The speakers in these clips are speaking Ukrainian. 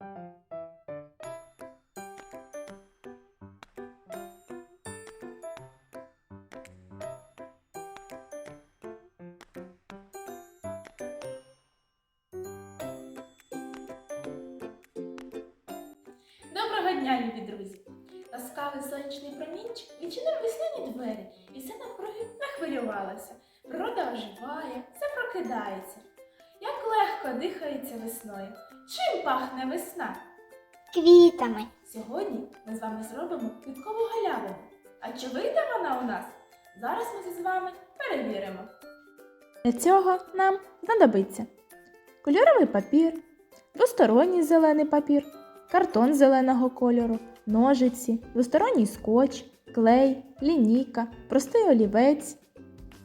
Доброго дня, любі друзі! Ласкавий сонячний промінчик відчинив весняні двері, і все навкруги нахвилювалося. Природа оживає, все прокидається. Як легко дихається весною. Чим пахне весна? квітами. Сьогодні ми з вами зробимо квіткову галявину. А чи вийде вона у нас? Зараз ми це з вами перевіримо. Для цього нам знадобиться кольоровий папір, двосторонній зелений папір, картон зеленого кольору, ножиці, двосторонній скотч, клей, лінійка, простий олівець,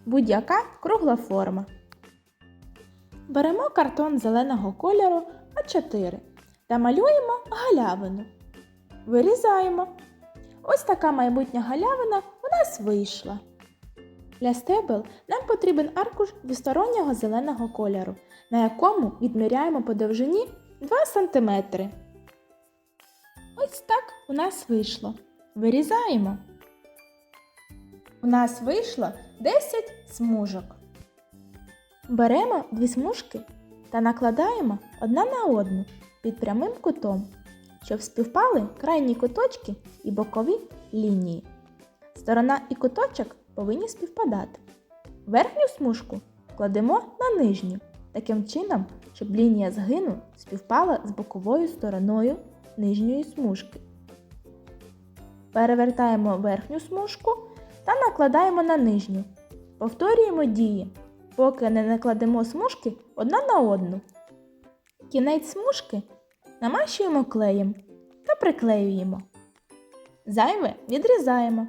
будь-яка кругла форма. Беремо картон зеленого кольору А4 та малюємо галявину. Вирізаємо. Ось така майбутня галявина у нас вийшла. Для стебел нам потрібен аркуш двостороннього зеленого кольору, на якому відміряємо по довжині 2 см. Ось так у нас вийшло. Вирізаємо. У нас вийшло 10 смужок. Беремо дві смужки та накладаємо одна на одну під прямим кутом, щоб співпали крайні куточки і бокові лінії. Сторона і куточок повинні співпадати. Верхню смужку кладемо на нижню, таким чином, щоб лінія згину співпала з боковою стороною нижньої смужки. Перевертаємо верхню смужку та накладаємо на нижню. Повторюємо дії, поки не накладемо смужки одна на одну. Кінець смужки намащуємо клеєм та приклеюємо. Зайве відрізаємо.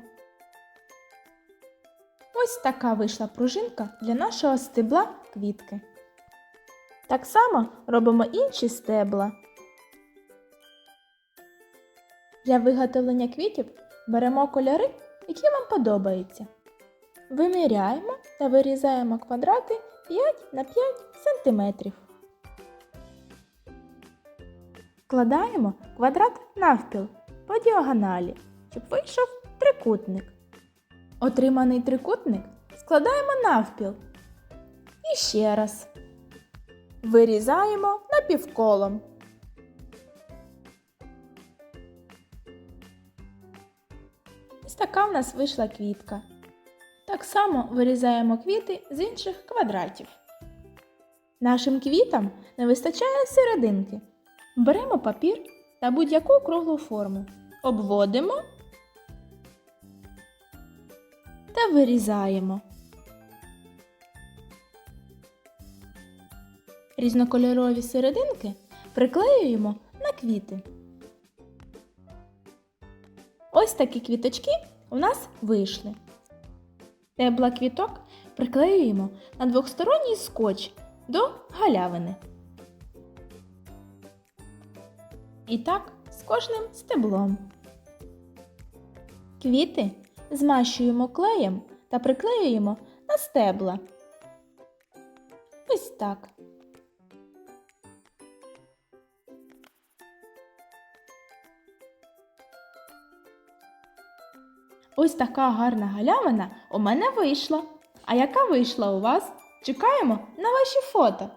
Ось така вийшла пружинка для нашого стебла квітки. Так само робимо інші стебла. Для виготовлення квітів беремо кольори, які вам подобаються. Виміряємо та вирізаємо квадрати 5 на 5 см. Складаємо квадрат навпіл по діагоналі, щоб вийшов трикутник. Отриманий трикутник складаємо навпіл. І ще раз. Вирізаємо напівколом. Ось така в нас вийшла квітка. Так само вирізаємо квіти з інших квадратів. Нашим квітам не вистачає серединки. Беремо папір та будь-яку круглу форму. Обводимо та вирізаємо. Різнокольорові серединки приклеюємо на квіти. Ось такі квіточки у нас вийшли. Тебла квіток приклеюємо на двохсторонній скотч до галявини. І так з кожним стеблом. Квіти змащуємо клеєм та приклеюємо на стебла. Ось так. Ось така гарна галявина у мене вийшла. А яка вийшла у вас? Чекаємо на ваші фото.